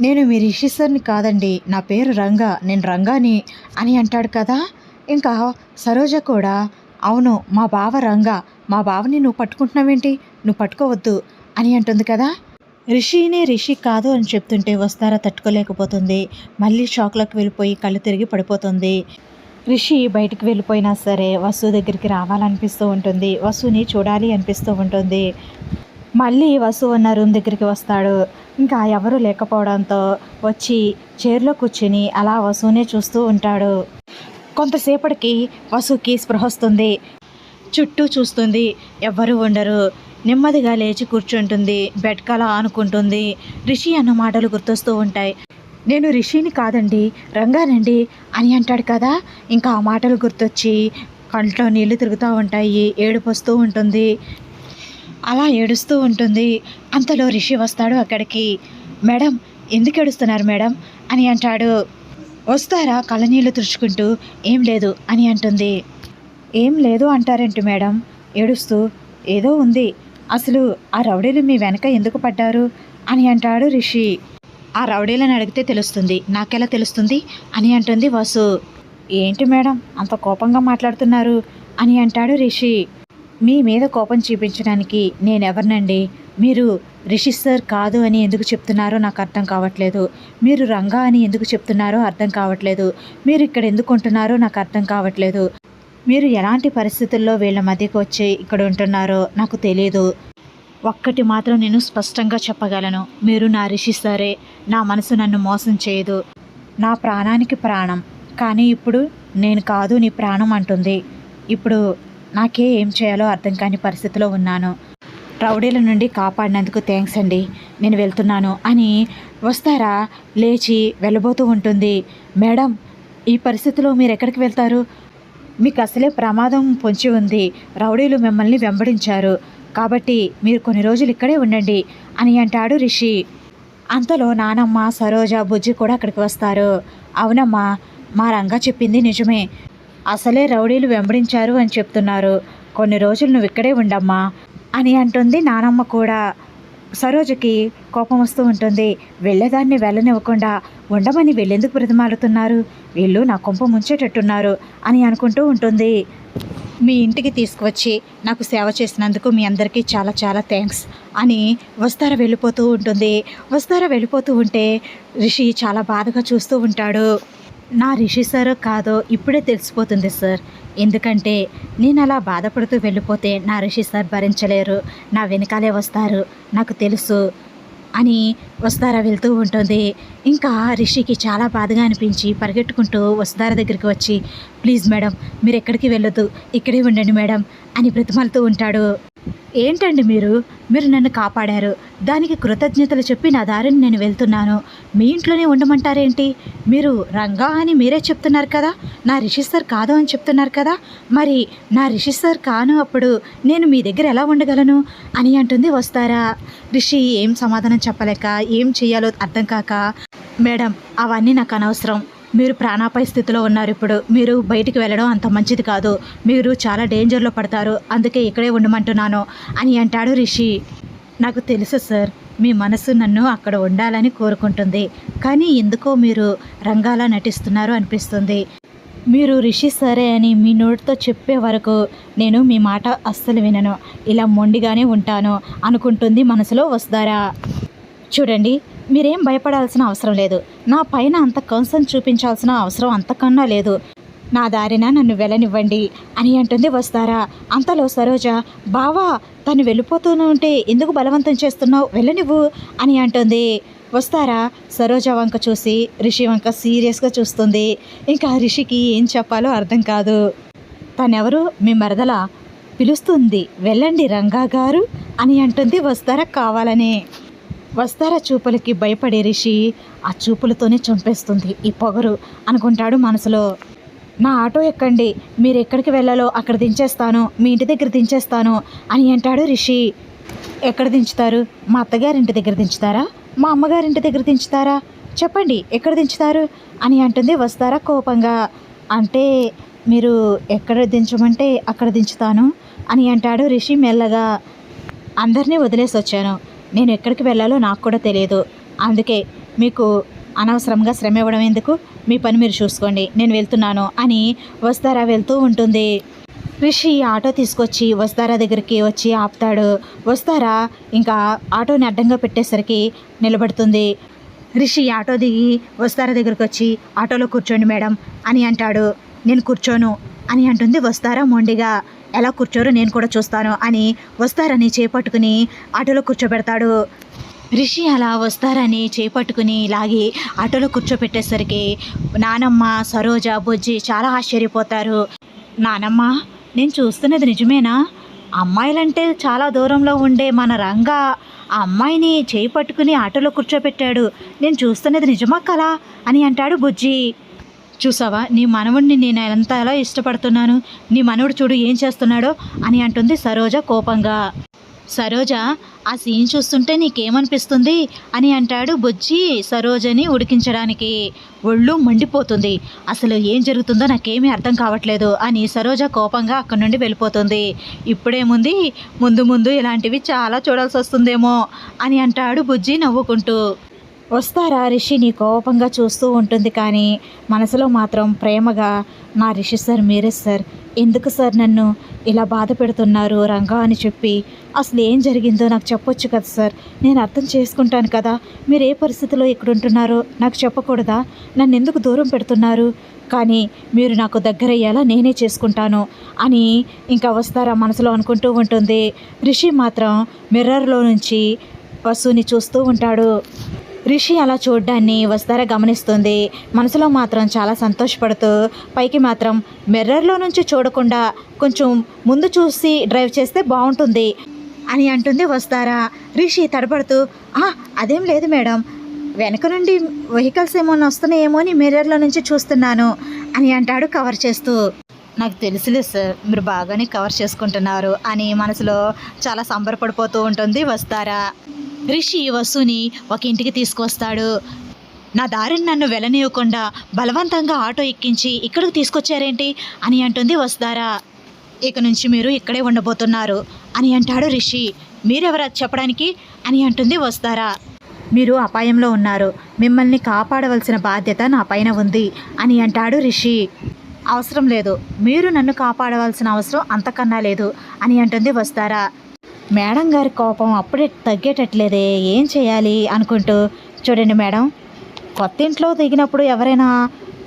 నేను మీ రిషిసర్ని కాదండి. నా పేరు రంగా. నేను రంగాని అని అంటాడు కదా? ఇంకా సరోజ కూడా అవును మా బావ రంగా. మా బావని నువ్వు పట్టుకుంటున్నావేంటి? నువ్వు పట్టుకోవద్దు అని అంటుంది కదా? రిషిని రిషి కాదు అని చెప్తుంటే వస్తారా తట్టుకోలేకపోతుంది. మళ్ళీ షాక్లోకి వెళ్ళిపోయి కళ్ళు తిరిగి పడిపోతుంది. రిషి బయటికి వెళ్ళిపోయినా సరే వసు దగ్గరికి రావాలనిపిస్తూ ఉంటుంది. వసుని చూడాలి అనిపిస్తూ ఉంటుంది. మళ్ళీ వసు ఉన్న రూమ్ దగ్గరికి వస్తాడు. ఇంకా ఎవరు లేకపోవడంతో వచ్చి చైర్లో కూర్చుని అలా వసునే చూస్తూ ఉంటాడు. కొంతసేపటికి వసుకి స్పృహ వస్తుంది. చుట్టూ చూస్తుంది. ఎవ్వరూ ఉండరు. నెమ్మదిగా లేచి కూర్చుంటుంది. బెడ్ కల ఆనుకుంటుంది. రిషి అన్న మాటలు గుర్తొస్తూ ఉంటాయి. నేను రిషిని కాదండి. రంగానండి అని అంటాడు కదా. ఇంకా ఆ మాటలు గుర్తొచ్చి కంట్లో నీళ్ళు తిరుగుతూ ఉంటాయి. ఏడుపు వస్తూ ఉంటుంది. అలా ఏడుస్తూ ఉంటుంది. అంతలో రిషి వస్తాడు అక్కడికి. మేడం ఎందుకు ఏడుస్తున్నారు మేడం? అని అంటాడు. వస్తారా? కళ్ళనీళ్ళు తుడుచుకుంటూ. ఏం లేదు అని అంటుంది. ఏం లేదు అంటారేంటి మేడం? ఏడుస్తూ. ఏదో ఉంది. అసలు ఆ రౌడీలు మీ వెనక ఎందుకు పడ్డారు? అని అంటాడు రిషి. ఆ రౌడీలను అడిగితే తెలుస్తుంది. నాకెలా తెలుస్తుంది? అని అంటుంది వసు. ఏంటి మేడం? అంత కోపంగా మాట్లాడుతున్నారు? అని అంటాడు రిషి. మీ మీద కోపం చూపించడానికి నేనెవరినండి? మీరు రిషి సార్ కాదు అని ఎందుకు చెప్తున్నారో నాకు అర్థం కావట్లేదు. మీరు రంగా అని ఎందుకు చెప్తున్నారో అర్థం కావట్లేదు. మీరు ఇక్కడ ఎందుకు ఉంటున్నారో నాకు అర్థం కావట్లేదు. మీరు ఎలాంటి పరిస్థితుల్లో వీళ్ళ మధ్యకు వచ్చి ఇక్కడ ఉంటున్నారో నాకు తెలియదు ఒక్కటి మాత్రం నేను స్పష్టంగా చెప్పగలను. మీరు నా రిషి సరే. నా మనసు నన్ను మోసం చేయదు. నా ప్రాణానికి ప్రాణం. కానీ ఇప్పుడు నేను కాదు నీ ప్రాణం అంటుంది. ఇప్పుడు నాకే ఏం చేయాలో అర్థం కాని పరిస్థితిలో ఉన్నాను. రౌడీల నుండి కాపాడినందుకు థ్యాంక్స్ అండి. నేను వెళ్తున్నాను అని వస్తారా? లేచి వెళ్ళబోతూ ఉంటుంది. మేడం ఈ పరిస్థితిలో మీరు ఎక్కడికి వెళ్తారు? మీకు అసలే ప్రమాదం పొంచి ఉంది. రౌడీలు మిమ్మల్ని వెంబడించారు. కాబట్టి మీరు కొన్ని రోజులు ఇక్కడే ఉండండి అని అంటాడు రిషి. అంతలో నానమ్మ సరోజ బుజ్జి కూడా అక్కడికి వస్తారు. అవునమ్మా మా రంగా చెప్పింది నిజమే. అసలే రౌడీలు వెంబడించారు అని చెప్తున్నారు. కొన్ని రోజులు నువ్వు ఇక్కడే ఉండమ్మా అని అంటుంది నానమ్మ కూడా. సరోజకి కోపం వస్తూ ఉంటుంది. వెళ్ళేదాన్ని వెళ్ళనివ్వకుండా ఉండమని వెళ్ళేందుకు బ్రతిమాలుతున్నారు? వీళ్ళు నా కొంప ముంచేటట్టున్నారు అని అనుకుంటూ ఉంటుంది. మీ ఇంటికి తీసుకువచ్చి నాకు సేవ చేసినందుకు మీ అందరికీ చాలా చాలా థ్యాంక్స్ అని వస్తారా వెళ్ళిపోతూ ఉంటుంది. వస్తారా వెళ్ళిపోతూ ఉంటే రిషి చాలా బాధగా చూస్తూ ఉంటాడు. నా రిషి సార్ కాదో ఇప్పుడే తెలిసిపోతుంది సార్. ఎందుకంటే నేను అలా బాధపడుతూ వెళ్ళిపోతే నా రిషి సార్ భరించలేరు. నా వెనకాలే వస్తారు. నాకు తెలుసు అని వస్తారా వెళ్తూ ఉంటుంది. ఇంకా రిషికి చాలా బాధగా అనిపించి పరిగెట్టుకుంటూ వస్తారా దగ్గరికి వచ్చి ప్లీజ్ మేడం మీరు ఎక్కడికి వెళ్ళొద్దు. ఇక్కడే ఉండండి మేడం అని బ్రతిమాలుతూ ఉంటాడు. ఏంటండి మీరు? మీరు నన్ను కాపాడారు. దానికి కృతజ్ఞతలు చెప్పి నా దారిని నేను వెళ్తున్నాను. మీ ఇంట్లోనే ఉండమంటారేంటి? మీరు రంగా అని మీరే చెప్తున్నారు కదా? నా రిషి సార్ కాదు అని చెప్తున్నారు కదా? మరి నా రిషి సార్ కాను అప్పుడు నేను మీ దగ్గర ఎలా ఉండగలను? అని అంటుంది వస్తారా. రిషి ఏం సమాధానం చెప్పలేక ఏం చేయాలో అర్థం కాక మేడం అవన్నీ నాకు అనవసరం. మీరు ప్రాణాపాయ స్థితిలో ఉన్నారు ఇప్పుడు. మీరు బయటికి వెళ్ళడం అంత మంచిది కాదు. మీరు చాలా డేంజర్లో పడతారు. అందుకే ఇక్కడే ఉండమంటున్నాను అని అంటాడు రిషి. నాకు తెలుసు సార్ మీ మనసు నన్ను అక్కడ ఉండాలని కోరుకుంటుంది. కానీ ఎందుకో మీరు రంగాలా నటిస్తున్నారు అనిపిస్తుంది. మీరు రిషి సరే అని మీ నోటితో చెప్పే వరకు నేను మీ మాట అస్సలు వినను. ఇలా మొండిగానే ఉంటాను అనుకుంటుంది మనసులో వస్తారా? చూడండి మీరేం భయపడాల్సిన అవసరం లేదు. నా పైన అంత కన్సర్న్ చూపించాల్సిన అవసరం అంతకన్నా లేదు. నా దారిన నన్ను వెళ్ళనివ్వండి అని అంటుంది వస్తారా? అంతలో సరోజ బావా తను వెళ్ళిపోతూనే ఉంటే ఎందుకు బలవంతం చేస్తున్నావు? వెళ్ళనివ్వు అని అంటుంది. వస్తారా? సరోజ వంక చూసి రిషి వంక సీరియస్గా చూస్తుంది. ఇంకా రిషికి ఏం చెప్పాలో అర్థం కాదు. తనెవరు? మీ మరదల? పిలుస్తుంది. వెళ్ళండి రంగా గారు అని అంటుంది వస్తారా కావాలని. వస్తారా చూపులకి భయపడే రిషి? ఆ చూపులతోనే చంపేస్తుంది ఈ పొగరు అనుకుంటాడు మనసులో. నా ఆటో ఎక్కండి మీరు ఎక్కడికి వెళ్ళాలో అక్కడ దించేస్తాను మీ ఇంటి దగ్గర దించేస్తాను అని అంటాడు రిషి. ఎక్కడ దించుతారు? మా అత్తగారింటి దగ్గర దించుతారా? మా అమ్మగారింటి దగ్గర దించుతారా? చెప్పండి ఎక్కడ దించుతారు? అని అంటుంది వస్తారా కోపంగా. అంటే మీరు ఎక్కడ దించమంటే అక్కడ దించుతాను అని అంటాడు రిషి మెల్లగా. అందరినీ వదిలేసి వచ్చాను నేను ఎక్కడికి వెళ్ళాలో నాకు కూడా తెలియదు. అందుకే మీకు అనవసరంగా శ్రమ ఇవ్వడం ఎందుకు? మీ పని మీరు చూసుకోండి. నేను వెళ్తున్నాను అని వస్తారా వెళ్తూ ఉంటుంది. రిషి ఆటో తీసుకొచ్చి వస్తారా దగ్గరికి వచ్చి ఆపుతాడు. వస్తారా? ఇంకా ఆటోని అడ్డంగా పెట్టేసరికి నిలబడుతుంది. రిషి ఆటో దిగి వస్తారా దగ్గరికి వచ్చి ఆటోలో కూర్చోండి మేడం అని అంటాడు. నేను కూర్చోను అని అంటుంది వస్తారా మొండిగా. ఎలా కూర్చోరో నేను కూడా చూస్తాను అని వస్తారని చేపట్టుకుని ఆటోలో కూర్చోబెడతాడు. రిషి అలా వస్తారని చేపట్టుకుని లాగి ఆటోలో కూర్చోపెట్టేసరికి నానమ్మ సరోజ బుజ్జి చాలా ఆశ్చర్యపోతారు. నానమ్మ నేను చూస్తున్నది నిజమేనా? అమ్మాయిలంటే చాలా దూరంలో ఉండే మన రంగా ఆ అమ్మాయిని చేయి పట్టుకుని ఆటోలో కూర్చోపెట్టాడు నేను చూస్తున్నది నిజమా కలా అని అంటాడు బుజ్జి. చూసావా? నీ మనవుడిని నేను ఎంత ఎలా ఇష్టపడుతున్నాను? నీ మనవుడు చూడు ఏం చేస్తున్నాడో అని అంటుంది సరోజ కోపంగా. సరోజ ఆ సీన్ చూస్తుంటే నీకేమనిపిస్తుంది? అని అంటాడు బుజ్జి సరోజని ఉడికించడానికి. ఒళ్ళు మండిపోతుంది. అసలు ఏం జరుగుతుందో నాకేమీ అర్థం కావట్లేదు అని సరోజ కోపంగా అక్కడి నుండి వెళ్ళిపోతుంది. ఇప్పుడేముంది ముందు ముందు ఇలాంటివి చాలా చూడాల్సి వస్తుందేమో అని అంటాడు బుజ్జి నవ్వుకుంటూ. వస్తారా రిషి? నీ కోపంగా చూస్తూ ఉంటుంది కానీ మనసులో మాత్రం ప్రేమగా నా రిషి సార్ మీరే సార్. ఎందుకు సార్ నన్ను ఇలా బాధ పెడుతున్నారు రంగా? అని చెప్పి అసలు ఏం జరిగిందో నాకు చెప్పొచ్చు కదా సార్. నేను అర్థం చేసుకుంటాను కదా. మీరు ఏ పరిస్థితిలో ఇక్కడ ఉంటున్నారో నాకు చెప్పకూడదా? నన్ను ఎందుకు దూరం పెడుతున్నారు? కానీ మీరు నాకు దగ్గరయ్యేలా నేనే చేసుకుంటాను అని ఇంకా వస్తారా మనసులో అనుకుంటూ ఉంటుంది. రిషి మాత్రం మిర్రర్లో నుంచి వసుని చూస్తూ ఉంటాడు. రిషి అలా చూడ్డాన్ని వస్తారా గమనిస్తుంది. మనసులో మాత్రం చాలా సంతోషపడుతూ పైకి మాత్రం మిర్రర్లో నుంచి చూడకుండా కొంచెం ముందు చూసి డ్రైవ్ చేస్తే బాగుంటుంది అని అంటుంది వస్తారా. రిషి తడబడుతూ "ఆ, అదేం లేదు మేడం. వెనక నుండి వెహికల్స్ ఏమైనా వస్తున్నాయేమో అని మిర్రర్లో నుంచి చూస్తున్నాను అని అంటాడు కవర్ చేస్తూ. నాకు తెలుసులే సార్ మీరు బాగానే కవర్ చేసుకుంటున్నారు అని మనసులో చాలా సంబరపడిపోతూ ఉంటుంది వస్తారా. రిషి వసుని ఒక ఇంటికి తీసుకొస్తాడు. నా దారిని నన్ను వెళ్ళనివ్వకుండా బలవంతంగా ఆటో ఎక్కించి ఇక్కడికి తీసుకొచ్చారేంటి? అని అంటుంది వస్తారా ఇక నుంచి మీరు ఇక్కడే ఉండబోతున్నారు అని అంటాడు రిషి. మీరెవరా చెప్పడానికి? అని అంటుంది వస్తారా మీరు అపాయంలో ఉన్నారు మిమ్మల్ని కాపాడవలసిన బాధ్యత నా పైన ఉంది అని అంటాడు రిషి. అవసరం లేదు మీరు నన్ను కాపాడవలసిన అవసరం అంతకన్నా లేదు అని అంటుంది వస్తారా మేడం గారి కోపం అప్పుడే తగ్గేటట్లేదే ఏం చేయాలి అనుకుంటూ చూడండి మేడం కొత్త ఇంట్లో దిగినప్పుడు ఎవరైనా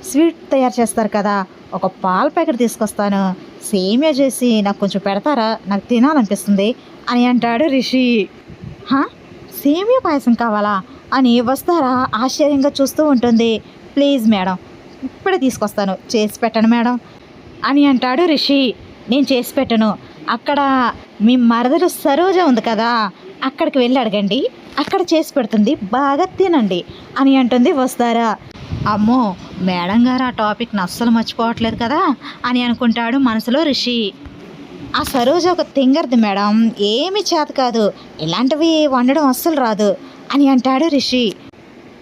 స్వీట్ తయారు చేస్తారు కదా ఒక పాల ప్యాకెట్ తీసుకొస్తాను సేమియా చేసి నాకు కొంచెం పెడతారా నాకు తినాలనిపిస్తుంది అని అంటాడు రిషి. సేమియా పాయసం కావాలా అని వస్తారా ఆశ్చర్యంగా చూస్తూ ఉంటుంది. ప్లీజ్ మేడం ఇప్పుడే తీసుకొస్తాను చేసి పెట్టను మేడం అని అంటాడు రిషి. నేను చేసి పెట్టను అక్కడ మీ మరదలు సరోజ ఉంది కదా అక్కడికి వెళ్ళి అడగండి. అక్కడ చేసి పెడుతుంది బాగా తినండి అని అంటుంది వస్తారా. అమ్మో మేడం గారు ఆ టాపిక్ని అస్సలు మర్చిపోవట్లేదు కదా అని అనుకుంటాడు మనసులో రిషి. ఆ సరోజ ఒక తింగర్ది మేడం. ఏమి చేత కాదు ఇలాంటివి వండడం అస్సలు రాదు అని అంటాడు రిషి.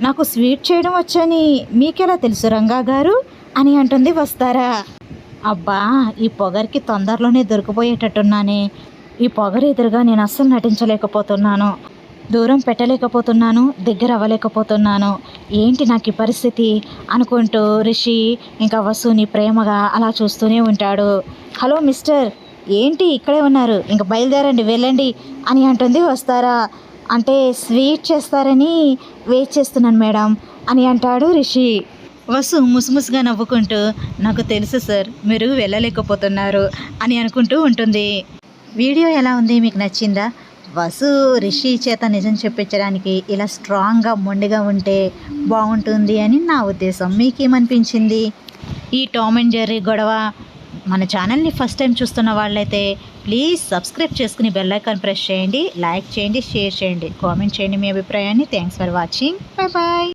నాకు స్వీట్ చేయడం వచ్చని మీకెలా తెలుసు రంగా గారు అని అంటుంది వస్తారా. అబ్బా ఈ పొగరికి తొందరలోనే దొరికిపోయేటట్టున్నానే. ఈ పొగరు ఎదురుగా నేను అస్సలు నటించలేకపోతున్నాను. దూరం పెట్టలేకపోతున్నాను దగ్గర అవ్వలేకపోతున్నాను. ఏంటి నాకు ఈ పరిస్థితి? అనుకుంటూ రిషి ఇంకా వసుని ప్రేమగా అలా చూస్తూనే ఉంటాడు. హలో మిస్టర్ ఏంటి ఇక్కడే ఉన్నారు? ఇంకా బయలుదేరండి వెళ్ళండి అని అంటుంది వస్తారా? అంటే స్వీట్ చేస్తారని వెయిట్ చేస్తున్నాను మేడం అని అంటాడు రిషి. వసు ముసుముసుగా నవ్వుకుంటూ నాకు తెలుసు సార్ మీరు వెళ్ళలేకపోతున్నారు అని అనుకుంటూ ఉంటుంది. వీడియో ఎలా ఉంది? మీకు నచ్చిందా? వసు రిషి చేత నిజం చెప్పించడానికి ఇలా స్ట్రాంగ్గా మొండిగా ఉంటే బాగుంటుంది అని నా ఉద్దేశం. మీకేమనిపించింది? ఈ టామ్ అండ్ జెర్రీ గొడవ మన ఛానల్ని ఫస్ట్ టైం చూస్తున్న వాళ్ళైతే ప్లీజ్ సబ్స్క్రైబ్ చేసుకుని బెల్ ఐకాన్ ప్రెస్ చేయండి లైక్ చేయండి షేర్ చేయండి కామెంట్ చేయండి మీ అభిప్రాయాన్ని. Thanks for watching. Bye bye.